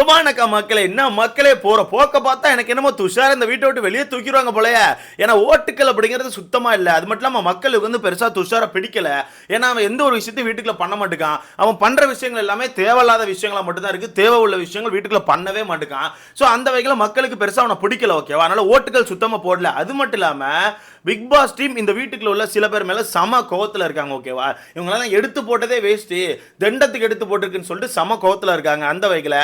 சுத்தமானக்கா மக்களே என்ன மக்களே போற போக்க பார்த்தா எனக்கு என்னமோ துஷார் இந்த வீட்டை விட்டு வெளியே தூக்கிடுவாங்க போலயே. ஏன்னா ஓட்டுக்கள் அப்படிங்கிறது சுத்தமா இல்லை. அது மட்டும் இல்லாம மக்களுக்கு வந்து பெருசா துஷார பிடிக்கல. ஏன்னா அவன் எந்த ஒரு விஷயத்தையும் வீட்டுக்குள்ள பண்ண மாட்டேங்கான் அவன் பண்ற விஷயங்கள் எல்லாமே தேவையில்லாத விஷயங்களா மட்டும்தான் இருக்கு. தேவை உள்ள விஷயங்கள் வீட்டுக்குள்ள பண்ணவே மாட்டேங்கான் சோ அந்த வகையில மக்களுக்கு பெருசா அவனை பிடிக்கல ஓகேவா அதனால ஓட்டுகள் சுத்தமா போடல. அது மட்டும் இல்லாம பிக் பாஸ் டீம் இந்த வீட்டுக்குள்ள உள்ள சில பேர் மேல சம கோவத்துல இருக்காங்க ஓகேவா இவங்களெல்லாம் எடுத்து போட்டதே வேஸ்ட் தண்டத்துக்கு எடுத்து போட்டிருக்குன்னு சொல்லிட்டு சம கோவத்துல இருக்காங்க. அந்த வகையில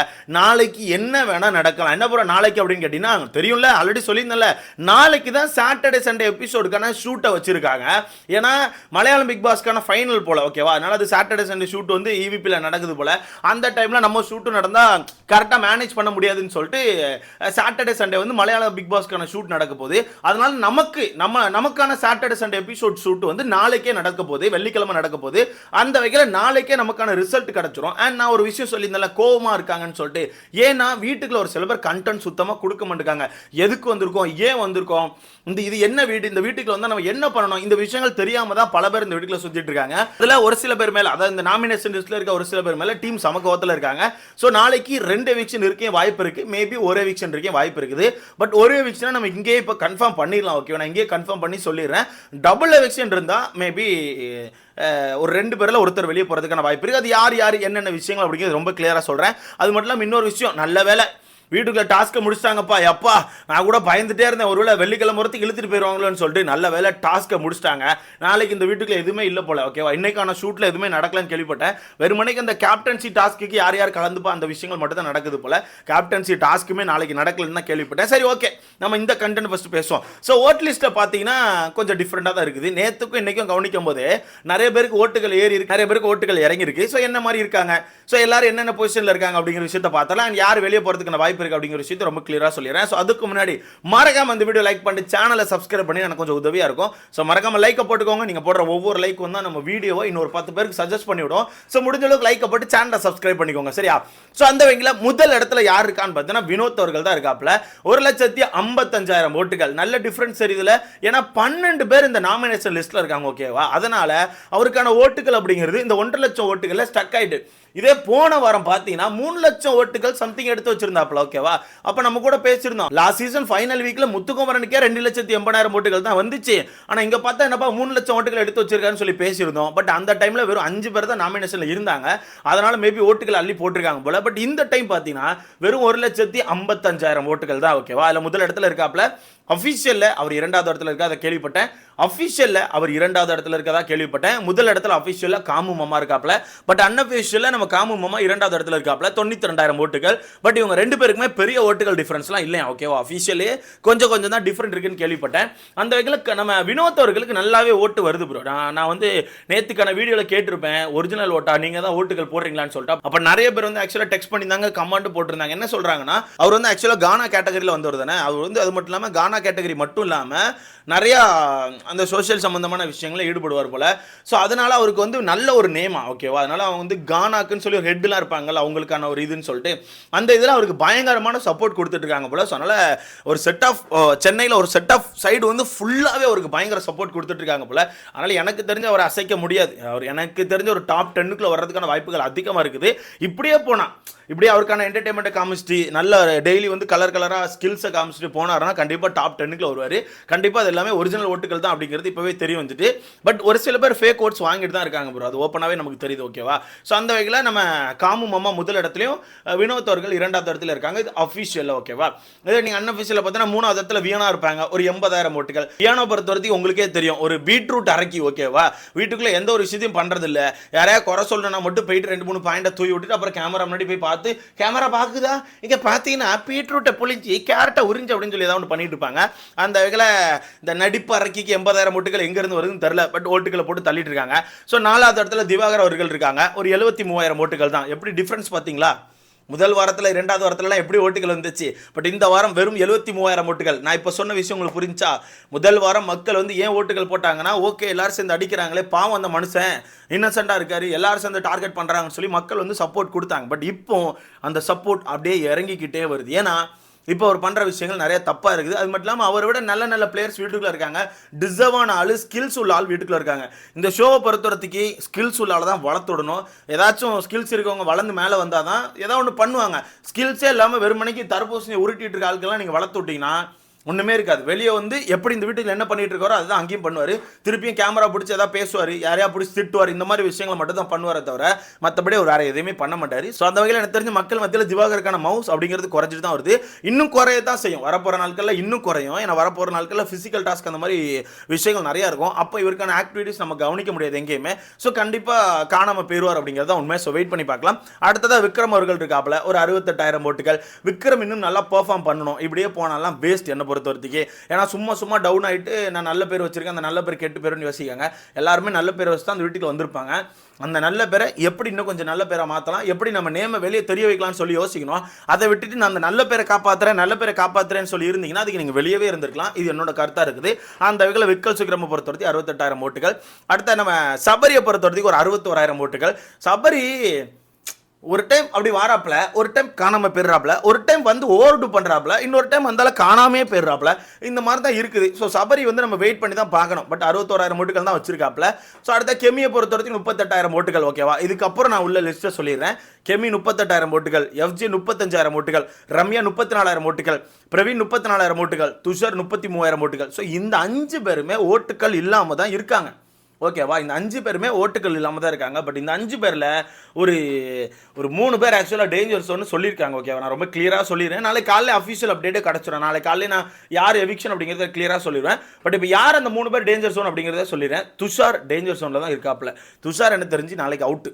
நாளைக்கு என்ன வேணால் நடக்கலாம். என்ன போகிற நாளைக்கு அப்படின்னு கேட்டிங்கன்னா தெரியும்ல ஆல்ரெடி சொல்லியிருந்தேன்ல. நாளைக்கு தான் சாட்டர்டே சண்டே எபிசோடுக்கான ஷூட்டை வச்சுருக்காங்க. ஏன்னா மலையாளம் பிக் பாஸ்க்கான ஃபைனல் போல் ஓகேவா அதனால் அது சாட்டர்டே சண்டே ஷூட் வந்து இவிபியில் நடக்குது போல். அந்த டைமில் நம்ம ஷூட்டும் நடந்தால் கரெக்டாக மேனேஜ் பண்ண முடியாதுன்னு சொல்லிட்டு சாட்டர்டே சண்டே வந்து மலையாளம் பிக் பாஸ்க்கான ஷூட் நடக்க போகுது. அதனால் நமக்கு நம்ம நமக்கான சாட்டர்டே சண்டே எபிசோட் ஷூட் வந்து நாளைக்கே நடக்க போகுது. வெள்ளிக்கிழமை நடக்க போகுது. அந்த வகையில் நாளைக்கே நமக்கான ரிசல்ட் கிடச்சிரும். அண்ட் நான் ஒரு விஷயம் சொல்லியிருந்தேன்ல கோவமாக இருக்காங்கன்னு சொல்லிட்டு ஏன்னா வீட்டுக்குள்ள ஒரு சில பேர் கண்டென்ட் சுத்தமாக கொடுக்க மாட்டேங்காங்க. எதுக்கு வந்திருக்கோம்? ஏன் வந்திருக்கோம்? இந்த இது என்ன வீடு? இந்த வீட்டுக்குள்ள வந்தால் நம்ம என்ன பண்ணணும்? இந்த விஷயங்கள் தெரியாம தான் பல பேர் இந்த வீட்டுக்குள்ள சுற்றிட்டு இருக்காங்க. அதில் ஒரு சில பேர் மேலே அதாவது இந்த நாமினேஷன் லிஸ்ட்டில் இருக்க ஒரு சில பேர் மேலே டீம் சமக்கோவத்தில் இருக்காங்க. ஸோ நாளைக்கு ரெண்டு எவிக்ஷன் இருக்கே வாய்ப்பு இருக்குது மேபி ஒரு எவிக்ஷன் இருக்கே வாய்ப்பு இருக்குது. பட் ஒரு எவிக்ஷனாக நம்ம இங்கேயே இப்போ கன்ஃபார்ம் பண்ணிடலாம் ஓகே நான் இங்கேயே கன்ஃபார்ம் பண்ணி சொல்லிடுறேன். டபுள் எவிக்ஷன் இருந்தால் மேபி ஒரு ரெண்டு பேரில் ஒருத்தர் வெளியே போகிறதுக்கான வாய்ப்பு இருக்குது அது யார் யார் என்னென்ன விஷயங்கள் அப்படிங்கிறது ரொம்ப கிளியராக சொல்கிறேன் அது மட்டும் இல்லாமல் இன்னொரு விஷயம் நல்ல வேலை வீட்டுக்குள்ள டாஸ்க்கை முடிச்சிட்டாங்கப்பா. எப்பா நான் கூட பயந்துட்டே இருந்தேன். ஒருவேளை வெள்ளிக்கிழமை ஒருத்துக்கு இழுத்துட்டு போயிடுவாங்களோன்னு சொல்லிட்டு நல்ல வேலை டாஸ்க்கை முடிச்சிட்டாங்க. நாளைக்கு இந்த வீட்டுக்குள்ள எதுவுமே இல்லை போல ஓகேவா இன்னைக்கான ஷூட்டில் எதுவுமே நடக்கலன்னு கேள்விப்பட்டேன். வெறுமனைக்கு அந்த கேப்டன்சி டாஸ்க்கு யார் யார் கலந்துப்பா அந்த விஷயங்கள் மட்டும் தான் நடக்குது போல. கேப்டன்சி டாஸ்க்குமே நாளைக்கு நடக்கலன்னு தான் கேள்விப்பட்டேன். சரி ஓகே நம்ம இந்த கண்டென்ட் ஃபஸ்ட்டு பேசுவோம். ஸோ ஓட் லிஸ்ட்டை பார்த்தீங்கன்னா கொஞ்சம் டிஃப்ரெண்ட்டாக தான் இருக்குது. நேற்றுக்கும் இன்றைக்கும் கவனிக்கும் போது நிறைய பேருக்கு ஓட்டுகள் ஏறி இருக்கு நிறைய பேருக்கு ஓட்டுகள் இறங்கி இருக்கு ஸோ என்ன மாதிரி இருக்காங்க? ஸோ எல்லாரும் என்னென்ன பொசிஷனில் இருக்காங்க அப்படிங்கிற விஷயத்தை பார்த்தாலும் யார் வெளியே போகிறதுக்கான வாய்ப்பு இருக்கு அப்படிங்கிற விஷயத்தை ரொம்ப கிளியராக சொல்லிடுறேன். ஸோ அதுக்கு முன்னாடி மறக்காம அந்த வீடியோ லைக் பண்ணி சேனலை சப்ஸ்கிரைப் பண்ணி எனக்கு கொஞ்சம் உதவியாக இருக்கும். ஸோ மறக்காம லைக்கை போட்டுக்கோங்க. நீங்கள் போடுற ஒவ்வொரு லைக் வந்து நம்ம வீடியோவை இன்னொரு பத்து பேருக்கு சஜஸ்ட் பண்ணிவிடும் ஸோ முடிஞ்ச அளவுக்கு லைக்கை போட்டு சேனலை சப்ஸ்கிரைப் பண்ணிக்கோங்க. சரியா? ஸோ அந்த வகையில் முதல் இடத்துல யார் இருக்கான்னு பார்த்தீங்கன்னா வினோத் அவர்கள் தான் இருக்காப்ல ஒரு லட்சத்தி ஐம்பத்தஞ்சாயிரம் ஓட்டுகள். நல்ல டிஃப்ரென்ஸ் தெரியுதுல ஏன்னா பன்னெண்டு பேர் இந்த நாமினேஷன் லிஸ்ட்டில் இருக்காங்க ஓகேவா அதனால அவருக்கான ஓட்டுகள் அப்படிங்கிறது இந்த ஒன்றரை லட்சம் ஓட்டுகளில் ஸ்டக் ஆயிட்டு. இதே போன வாரம் பார்த்தீங்கன்னா மூணு லட்சம் ஓட்டுகள் சம்திங் எடுத்து வச்சிருந்தாப்ல ஓகேவா? அப்ப நம்ம கூட பேசியிருந்தோம். லாஸ்ட் சீசன் ஃபைனல் வீக்ல முத்துக்குமரனுக்கே ரெண்டு லட்சத்தி எண்பதாயிரம் ஓட்டுகள் தான் வந்துச்சு. ஆனா இங்க பார்த்தா என்னப்பா மூணு லட்சம் ஓட்டுகள் எடுத்து வச்சிருக்காருன்னு சொல்லி பேசியிருந்தோம். பட் அந்த டைம்ல வெறும் அஞ்சு பேர் தான் நாமினேஷன்ல இருந்தாங்க. அதனால மேபி ஓட்டுகள் அள்ளி போட்டிருக்காங்க போல. பட் இந்த டைம் பார்த்தீங்கன்னா வெறும் ஒரு லட்சத்தி ஐம்பத்தஞ்சாயிரம் ஓட்டுகள் தான் ஓகேவா அதுல முதல் இடத்துல இருக்காப்ல அஃபிஷியலில் அவர் இரண்டாவது இடத்துல இருக்கா அதை கேள்விப்பட்டேன். அஃபிஷியலில் அவர் இரண்டாவது இடத்துல இருக்கதா கேள்விப்பட்டேன். முதல் இடத்துல அஃபிஷியலில் காமு மாமா இருக்காப்ல பட் அன்அஃபிஷியலில் நம்ம காமு மாமா இரண்டாவது இடத்துல இருக்காப்ல தொண்ணூற்றி ரெண்டாயிரம் ஓட்டுகள். பட் இவங்க ரெண்டு பேருக்குமே பெரிய ஓட்டுகள் டிஃப்ரென்ஸ்லாம் இல்லையா? ஓகேவா அஃபிஷியலே கொஞ்சம் கொஞ்சம் தான் டிஃப்ரெண்ட் இருக்குன்னு கேள்விப்பட்டேன். அந்த வகையில் நம்ம வினோத் அவர்களுக்கு நல்லாவே ஓட்டு வருது ப்ரோ நான் நான் வந்து நேற்றுக்கான வீடியோவில் கேட்டிருப்பேன். ஒரிஜினல் ஓட்டா நீங்கள் தான் ஓட்டுகள் போடுறீங்களான்னு சொல்லிட்டு. அப்போ நிறைய பேர் வந்து ஆக்சுவலாக டெக்ஸ்ட் பண்ணியிருந்தாங்க கமெண்ட் போட்டிருந்தாங்க. என்ன சொல்கிறாங்கன்னா அவர் வந்து ஆக்சுவலாக கானா கேட்டகரியில் வந்தவர் தானே. அவர் வந்து அது மட்டும் இல்லாமல் கானா கேட்டகரி மட்டும் இல்லாமல் நிறையா அந்த சோஷியல் சம்மந்தமான விஷயங்களில் ஈடுபடுவார் போல். ஸோ அதனால் அவருக்கு வந்து நல்ல ஒரு நேமா ஓகேவா அதனால் அவங்க வந்து கானாக்குன்னு சொல்லி ஒரு ஹெட்லாம் இருப்பாங்கல்ல அவங்களுக்கான ஒரு இதுன்னு சொல்லிட்டு அந்த இதில் அவருக்கு பயங்கரமான சப்போர்ட் கொடுத்துட்டு இருக்காங்க போல். ஸோ அதனால் ஒரு செட் ஆஃப் சென்னையில் ஒரு செட் ஆஃப் சைடு வந்து ஃபுல்லாகவே அவருக்கு பயங்கர சப்போர்ட் கொடுத்துட்டு இருக்காங்க போல். அதனால் எனக்கு தெரிஞ்ச அவரை அசைக்க முடியாது. அவர் எனக்கு தெரிஞ்ச ஒரு டாப் டென்னுக்குள்ளே வர்றதுக்கான வாய்ப்புகள் அதிகமாக இருக்குது. இப்படியே போனால் இப்படி அவருக்கான என்டர்டைன்மெண்ட்டை காமிச்சிட்டு நல்ல டெய்லி வந்து கலர் கலராக ஸ்கில்ஸை காமிச்சிட்டு போனார்னா கண்டிப்பாக டாப் டென்னுக்குள்ள வருவார். கண்டிப்பாக அது எல்லாமே ஒரிஜினல் ஓட்டுகள் தான் அப்படிங்கிறது இப்போவே தெரிய வந்துட்டு. பட் ஒரு சில பேர் ஃபேக் ஓட்ஸ் வாங்கிட்டு தான் இருக்காங்க ப்ரோ அது ஓப்பனாகவே நமக்கு தெரியுது ஓகேவா ஸோ அந்த வகையில் நம்ம காமு மாமா முதல் இடத்துலையும் வினோத் அவர்கள் இரண்டாவது இடத்துல இருக்காங்க. இது அஃபிஷியல் ஓகேவா இதே நீங்கள் அன்அஃபிஷியல் பார்த்தீங்கன்னா மூணாவது இடத்துல வியனா இருப்பாங்க. ஒரு எண்பதாயிரம் ஓட்டுகள். வியானா பொறுத்த வரைக்கும் உங்களுக்கே தெரியும். ஒரு பீட்ரூட் அரைக்கி ஓகேவா வீட்டுக்குள்ளே எந்த ஒரு விஷயத்தையும் பண்ணுறது இல்லை யாரையா குறை சொல்லணும்னா மட்டும் போயிட்டு ரெண்டு மூணு பாயிண்டை தூவி விட்டுட்டு அப்புறம் கேமரா முன்னாடி போய் பார்த்து கேமரா பார்க்குதா இங்கே பார்த்தீங்கன்னா பீட்ரூட்டை புளிஞ்சி கேரட்டை உறிஞ்சு அப்படின்னு சொல்லி ஏதாவது ஒன்று பண்ணிட்டு இருப்பாங்க. அந்த வகையில் இந்த நடிப்பு அரக்கிக்கு எண்பதாயிரம் ஓட்டுகள் எங்கேருந்து வருதுன்னு தெரில பட் ஓட்டுகளை போட்டு தள்ளிட்டு இருக்காங்க. ஸோ நாலாவது இடத்துல திவாகர் அவர்கள் இருக்காங்க. ஒரு எழுபத்தி மூவாயிரம் ஓட்டுகள் தான். எப்படி டிஃப்ரென்ஸ் பார்த்தீங்களா? முதல் வாரத்தில் இரண்டாவது வாரத்துலலாம் எப்படி ஓட்டுகள் வந்துச்சு? பட் இந்த வாரம் வெறும் எழுபத்தி மூவாயிரம் ஓட்டுகள். நான் இப்போ சொன்ன விஷயம் உங்களுக்கு புரிஞ்சா? முதல் வாரம் மக்கள் வந்து ஏன் ஓட்டுகள் போட்டாங்கன்னா ஓகே எல்லாரும் சேர்ந்து அடிக்கிறாங்களே பாவம் அந்த மனுஷன். இன்னசென்ட்டாக இருக்காரு எல்லாரும் சேர்ந்து டார்கெட் பண்ணுறாங்கன்னு சொல்லி மக்கள் வந்து சப்போர்ட் கொடுத்தாங்க. பட் இப்போ அந்த சப்போர்ட் அப்படியே இறங்கிக்கிட்டே வருது. ஏன்னா இப்போ அவர் பண்ணுற விஷயங்கள் நிறைய தப்பாக இருக்குது. அது மட்டும் இல்லாமல் அவரை விட நல்ல நல்ல பிளேயர்ஸ் வீட்டுக்குள்ளே இருக்காங்க. டிசர்வான ஆள் ஸ்கில்ஸ் உள்ள ஆள் வீட்டுக்குள்ளே இருக்காங்க. இந்த ஷோவை பொறுத்தவரத்துக்கு ஸ்கில்ஸ் உள்ள ஆள் தான் வளர்த்துடணும் ஏதாச்சும் ஸ்கில்ஸ் இருக்கவங்க வளர்ந்து மேலே வந்தால் தான் ஏதோ ஒன்று பண்ணுவாங்க. ஸ்கில்ஸே இல்லாமல் வெறுமனைக்கு தர்பூசணி உருட்டிட்டு இருக்க ஆளுக்கெல்லாம் நீங்கள் வளர்த்து விட்டிங்கன்னா ஒன்றுமே இருக்காது. வெளியே வந்து எப்படி இந்த வீட்டுக்கு என்ன பண்ணிட்டு இருக்காரோ அதுதான் அங்கேயும் பண்ணுவார். திருப்பியும் கேமரா பிடிச்சி எதாவது பேசுவார். யாரையா பிடிச்சி திட்டுவார். இந்த மாதிரி விஷயங்களை மட்டும் தான் பண்ணுவாரே தவிர மற்றபடி அவர் வேறு எதுவுமே பண்ண மாட்டார். ஸோ அந்த வகையில் எனக்கு தெரிஞ்ச மக்கள் மத்தியில் திவாகருக்கான மவுஸ் அப்படிங்கிறது குறைஞ்சிட்டு தான் வருது. இன்னும் குறைய தான் செய்யும். வரப்போகிற நாட்களில் இன்னும் குறையும். ஏன்னா வரப்போகிற நாட்களில் ஃபிசிக்கல் டாஸ்க் அந்த மாதிரி விஷயங்கள் நிறையா இருக்கும். அப்போ இவருக்கான ஆக்டிவிட்டிஸ் நம்ம கவனிக்க முடியாது எங்கேயுமே. ஸோ கண்டிப்பாக காணாமல் போயிடுவார் அப்படிங்கிறத உண்மை ஸோ வெயிட் பண்ணி பார்க்கலாம். அடுத்ததாக விக்ரம் அவர்கள் இருக்காப்புல. ஒரு அறுபத்தெட்டாயிரம் போட்டுகள் விக்ரம் இன்னும் நல்லா பெர்ஃபார்ம் பண்ணணும். இப்படியே போனாலாம் வேஸ்ட் என்ன பொறுத்த வரைக்கும் ஏன்னா சும்மா சும்மா டவுன் ஆகிட்டு நான் நல்ல பேர் வச்சுருக்கேன். அந்த நல்ல பேர் கெட்டு பேருன்னு யோசிக்காங்க. எல்லாருமே நல்ல பேர் வச்சு தான் அந்த வீட்டுக்கு வந்திருப்பாங்க. அந்த நல்ல பேரை எப்படி இன்னும் கொஞ்சம் நல்ல பேரை மாற்றலாம் எப்படி நம்ம நேமை வெளியே தெரிய வைக்கலாம்னு சொல்லி யோசிக்கணும். அதை விட்டுட்டு நான் அந்த நல்ல பேரை காப்பாற்றுறேன் நல்ல பேரை காப்பாற்றுறேன்னு சொல்லி இருந்தீங்கன்னா அதுக்கு நீங்கள் வெளியவே இருந்திருக்கலாம். இது என்னோட கருத்தாக இருக்குது. அந்த வகையில் விக்கல் சுக்கிரம பொறுத்த வரைக்கும் அறுபத்தெட்டாயிரம் ஓட்டுகள். அடுத்த நம்ம சபரியை பொறுத்தவரைக்கும் ஒரு அறுபத்தோராயிரம் ஓட்டுகள். சபரி ஒரு டைம் அப்படி வாராப்புல ஒரு டைம் காணாமல் போயிடுறாப்புல ஒரு டைம் வந்து ஓவர்டு பண்ணுறாப்புல இன்னொரு டைம் வந்தால காணாமே போயிடுறாப்புல. இந்த மாதிரி தான் இருக்குது. ஸோ சபரி வந்து நம்ம வெயிட் பண்ணி தான் பார்க்கணும். பட் அறுபத்தோராயிரம் ஓட்டுகள் தான் வச்சிருக்காப்புல. ஸோ அடுத்த கெமியை பொறுத்த வரைக்கும் முப்பத்தெட்டாயிரம் ஓட்டுகள் ஓகேவா இதுக்கப்புறம் நான் உள்ள லிஸ்ட்டை சொல்லிடுறேன். கெமி முப்பத்தெட்டாயிரம் ஓட்டுகள் எஃப்ஜி முப்பத்தஞ்சாயிரம் ஓட்டுகள் ரம்யா முப்பத்தி நாலாயிரம் ஓட்டுகள் பிரவீன் முப்பத்தி நாலாயிரம் ஓட்டுகள் துஷர் முப்பத்தி மூவாயிரம் ஓட்டுகள். ஸோ இந்த அஞ்சு பேருமே ஓட்டுகள் இல்லாமல் தான் இருக்காங்க. ஓகேவா? இந்த அஞ்சு பேருமே ஓட்டுகள் இல்லாமல் தான் இருக்காங்க. பட் இந்த அஞ்சு பேரில் ஒரு ஒரு மூணு பேர் ஆக்சுவலாக டேஞ்சர் ஒன்று சொல்லியிருக்காங்க ஓகேவா நான் ரொம்ப கிளியராக சொல்லிடுறேன். நாளைக்கு காலையில் அஃபீஷியல் அப்டேட்டே கிடச்சிடும் நாளைக்கு காலையில் நான் யார் எவிக்ஷன் அப்படிங்கிறத கிளியராக சொல்லிடுவேன். பட் இப்போ யார் அந்த மூணு பேர் டேஞ்சர் ஜோன் அப்படிங்கிறத சொல்லிடுறேன். துஷார் டேஞ்சர் சோனில் தான் இருக்காப்புல. துஷார் என்ன தெரிஞ்சு நாளைக்கு அவுட்டு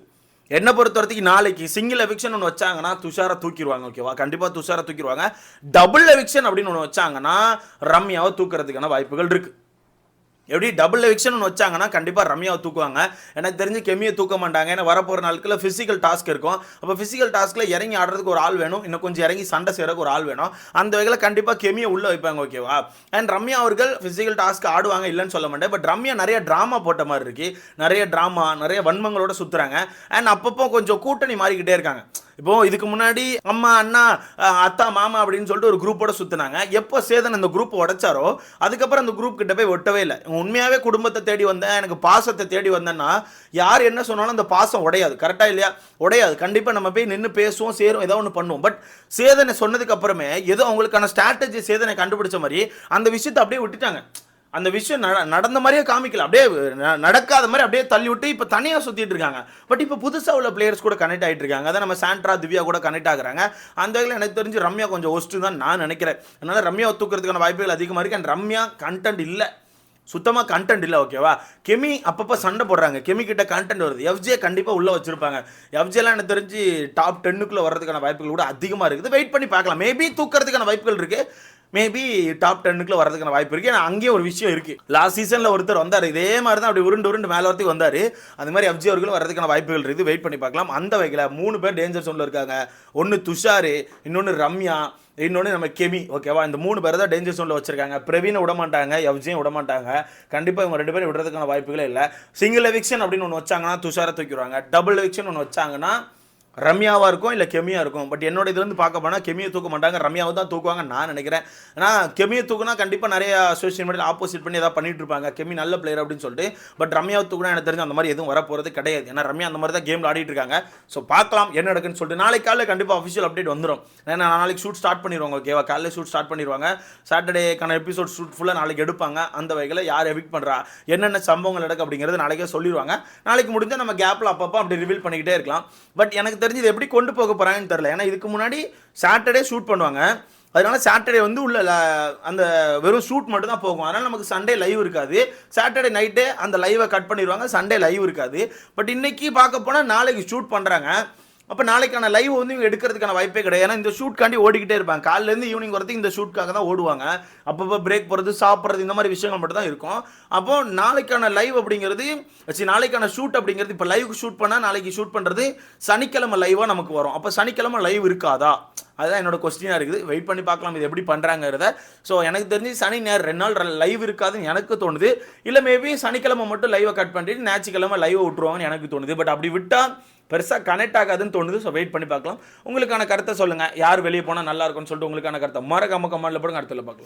என்னை பொறுத்த வரைக்கும் நாளைக்கு சிங்கிள் எவிக்ஷன் ஒன்று வச்சாங்கன்னா துஷாரை தூக்கிடுவாங்க ஓகேவா கண்டிப்பாக துஷாரை தூக்கிடுவாங்க. டபுள் எவிக்ஷன் அப்படின்னு ஒன்று வச்சாங்கன்னா ரம்யாவை தூக்கிறதுக்கான வாய்ப்புகள் இருக்குது எப்படி டபுள் எவிக்ஷன் ஒன்று வச்சாங்கன்னா கண்டிப்பாக ரம்யாவை தூக்குவாங்க. எனக்கு தெரிஞ்சு கெமியை தூக்க மாட்டாங்க. ஏன்னா வரப்போகிற நாட்களில் ஃபிசிக்கல் டாஸ்க் இருக்கும். அப்போ ஃபிசிக்கல் டாஸ்க்கில் இறங்கி ஆடுறதுக்கு ஒரு ஆள் வேணும். இன்னும் கொஞ்சம் இறங்கி சண்டை செய்கிறதுக்கு ஒரு ஆள் வேணும். அந்த வகையில் கண்டிப்பாக கெமியை உள்ளே வைப்பாங்க ஓகேவா அண்ட் ரம்யா அவர்கள் ஃபிசிக்கல் டாஸ்க் ஆடுவாங்க இல்லைன்னு சொல்ல மாட்டேன். பட் ரம்யா நிறைய ட்ராமா போட்ட மாதிரி இருக்கு. நிறைய ட்ராமா நிறைய வன்மங்களோட சுற்றுறாங்க அண்ட் அப்பப்போ கொஞ்சம் கூட்டணி மாறிக்கிட்டே இருக்காங்க. இப்போ இதுக்கு முன்னாடி அம்மா அண்ணா அத்தா மாமா அப்படின்னு சொல்லிட்டு ஒரு குரூப்போட சுற்றினாங்க எப்போ சேதன் அந்த குரூப் உடைச்சாரோ அதுக்கப்புறம் அந்த குரூப் கிட்ட போய் ஒட்டவே இல்லை. உண்மையாகவே குடும்பத்தை தேடி வந்தேன் எனக்கு பாசத்தை தேடி வந்தேன்னா யார் என்ன சொன்னாலும் அந்த பாசம் உடையாது. கரெக்டாக இல்லையா? உடையாது. கண்டிப்பாக நம்ம போய் நின்று பேசுவோம் சேரும் ஏதோ ஒன்று பண்ணுவோம். பட் சேதனை சொன்னதுக்கு அப்புறமே ஏதோ அவங்களுக்கான ஸ்ட்ராட்டஜி சேதனை கண்டுபிடிச்ச மாதிரி அந்த விஷயத்தை அப்படியே விட்டுட்டாங்க. அந்த விஷயம் நட- நடந்த மாதிரியே காமிக்கல. அப்படியே ந- நடக்காத மாதிரி அப்படியே தள்ளி விட்டு இப்போ தனியாக சுற்றிட்டு இருக்காங்க. பட் இப்போ புதுசாக உள்ள பிளேயர்ஸ் கூட கனெக்ட் ஆகிட்டு இருக்காங்க. அதான் நம்ம சாண்ட்ரா திவ்யா கூட கனெக்ட் ஆகுறாங்க. அந்த வகையில் எனக்கு தெரிஞ்சு ரம்யா கொஞ்சம் ஒஸ்ட்டு தான் நான் நினைக்கிறேன். அதனால் ரம்யாவை தூக்குறதுக்கான வாய்ப்புகள் அதிகமாக இருக்குது அண்ட் ரம்யா கண்டென்ட் இல்லை. சுத்தமாக கண்டென்ட் இல்லை ஓகேவா கெமி அப்பப்போ சண்டை போடுறாங்க. கெமி கிட்ட கண்டென்ட் வருது. எஃப்ஜே கண்டிப்பாக உள்ளே வச்சுருப்பாங்க. எஃப்ஜேலாம் எனக்கு தெரிஞ்சு டாப் டென்னுக்குள்ளே வர்றதுக்கான வாய்ப்புகள் கூட அதிகமாக இருக்குது. வெயிட் பண்ணி பார்க்கலாம். மேபி தூக்கிறதுக்கான வாய்ப்புகள் இருக்குது மேபி டாப் டென்னுக்குள்ள வரதுக்கான வாய்ப்பு இருக்குது ஏன்னா அங்கேயே ஒரு விஷயம் இருக்குது லாஸ்ட் சீசனில் ஒருத்தர் வந்தார். இதே மாதிரி தான் அப்படி உருண்டு உருண்டு மேலே வரத்துக்கு வந்தார். அந்த மாதிரி எஃப்ஜி அவர்களும் வரதுக்கான வாய்ப்புகள் இருக்குது வெயிட் பண்ணி பார்க்கலாம். அந்த வகையில் மூணு பேர் டேஞ்சர் சோனில் இருக்காங்க. ஒன்று துஷாரு இன்னொன்று ரம்யா. இன்னொன்று நம்ம கெமி ஓகேவா இந்த மூணு பேர் தான் டேஞ்சர் ஜோனில் வச்சிருக்காங்க. பிரவீனை விட மாட்டாங்க எஃப்ஜியும் விட மாட்டாங்க. கண்டிப்பாக இவங்க ரெண்டு பேரும் விடுறதுக்கான வாய்ப்புகளே இல்லை. சிங்கிள் எவிக்ஷன் அப்படின்னு ஒன்று வச்சாங்கன்னா துஷாரை தூக்கிடுவாங்க. டபுள் எவிக்ஷன் ஒன்று வச்சாங்கன்னா ரம்யாவாக இருக்கும் இல்லை கெமியாக இருக்கும். பட் என்னோட இதுலேருந்து பார்க்க போனால் கெமியை தூக்க மாட்டாங்க. ரம்யாவை தான் தூக்குவாங்க நான் நினைக்கிறேன். ஏன்னா கெமியை தூக்குனா கண்டிப்பாக நிறைய சோஷியல் மீடியா ஆப்போசிட் பண்ணி ஏதாவது பண்ணிட்டு இருப்பாங்க. கெமி நல்ல பிளேயர் அப்படின்னு சொல்லிட்டு. பட் ரம்யாவை தூக்குனா எனக்கு தெரிஞ்சு அந்த மாதிரி எதுவும் வரப்போகிறது கிடையாது. ஏன்னா ரம்யா அந்த மாதிரி தான் கேமில் ஆடிட்டு இருக்காங்க. ஸோ பார்க்கலாம் என்ன நடக்குன்னு சொல்லிட்டு நாளைக்கு காலையில் கண்டிப்பாக அஃபிஷியல் அப்டேட் வந்துடும் ஏன்னா நாளைக்கு ஷூட் ஸ்டார்ட் பண்ணிடுவாங்க ஓகேவா காலையில் ஷூட் ஸ்டார்ட் பண்ணிடுவாங்க சாட்டர்டேக்கான எபிசோட் ஷூட் ஃபுல்லாக நாளைக்கு எடுப்பாங்க. அந்த வகையில் யார் எவிக் பண்ணுறா என்னென்ன சம்பவங்கள் நடக்கு அப்படிங்கிறது நாளைக்கே சொல்லிடுவாங்க நாளைக்கு முடிஞ்சால் நம்ம கேப்பில் அப்பப்போ அப்படி ரிவீல் பண்ணிக்கிட்டே இருக்கலாம். பட் எனக்கு தெரிஞ்சு இது எப்படி கொண்டு போக போகிறாங்கன்னு தெரில ஏன்னா இதுக்கு முன்னாடி சாட்டர்டே ஷூட் பண்ணுவாங்க. அதனால சாட்டர்டே வந்து உள்ள அந்த வெறும் ஷூட் மட்டும் தான் போகும். அதனால் நமக்கு சண்டே லைவ் இருக்காது. சாட்டர்டே நைட்டே அந்த லைவை கட் பண்ணிடுவாங்க. சண்டே லைவ் இருக்காது. பட் இன்னைக்கு பார்க்க போனால் நாளைக்கு ஷூட் பண்ணுறாங்க அப்போ நாளைக்கான லைவ் வந்து இவங்க எடுக்கிறதுக்கான வாய்ப்பே கிடையாது. ஏன்னா இந்த ஷூட்காண்டி ஓடிக்கிட்டே இருப்பாங்க. காலையிலேருந்து ஈவினிங் வரது இந்த ஷூட்காக தான் ஓடுவாங்க. அப்பப்போ பிரேக் போகிறது சாப்பிட்றது இந்த மாதிரி விஷயங்கள் மட்டும் தான் இருக்கும். அப்போ நாளைக்கான லைவ் அப்படிங்கிறது சரி நாளைக்கான ஷூட் அப்படிங்கிறது இப்போ லைவ் ஷூட் பண்ணால் நாளைக்கு ஷூட் பண்ணுறது சனிக்கிழமை லைவாக நமக்கு வரும். அப்போ சனிக்கிழமை லைவ் இருக்காதா? அதுதான் என்னோட கொஸ்டினாக இருக்குது. வெயிட் பண்ணி பார்க்கலாம் இது எப்படி பண்ணுறாங்கிறத ஸோ எனக்கு தெரிஞ்சு சனி நேரம் ரெண்டு நாள் லைவ் இருக்காதுன்னு எனக்கு தோணுது. இல்லை மேபி சனிக்கிழமை மட்டும் லைவை கட் பண்ணிட்டு ஞாயிற்றுக்கிழமை லைவை விட்டுருவாங்கன்னு எனக்கு தோணுது. பட் அப்படி விட்டால் பெருசாக கனெக்ட் ஆகாதுன்னு தோணுது. ஸோ வெயிட் பண்ணி பார்க்கலாம். உங்களுக்கான கருத்தை சொல்லுங்கள் யார் வெளியே போனால் நல்லா இருக்கும்னு சொல்லிட்டு உங்களுக்கான கருத்தை மறக்காம கமெண்ட்டில் போடுங்க. அடுத்தல பார்க்கலாம்.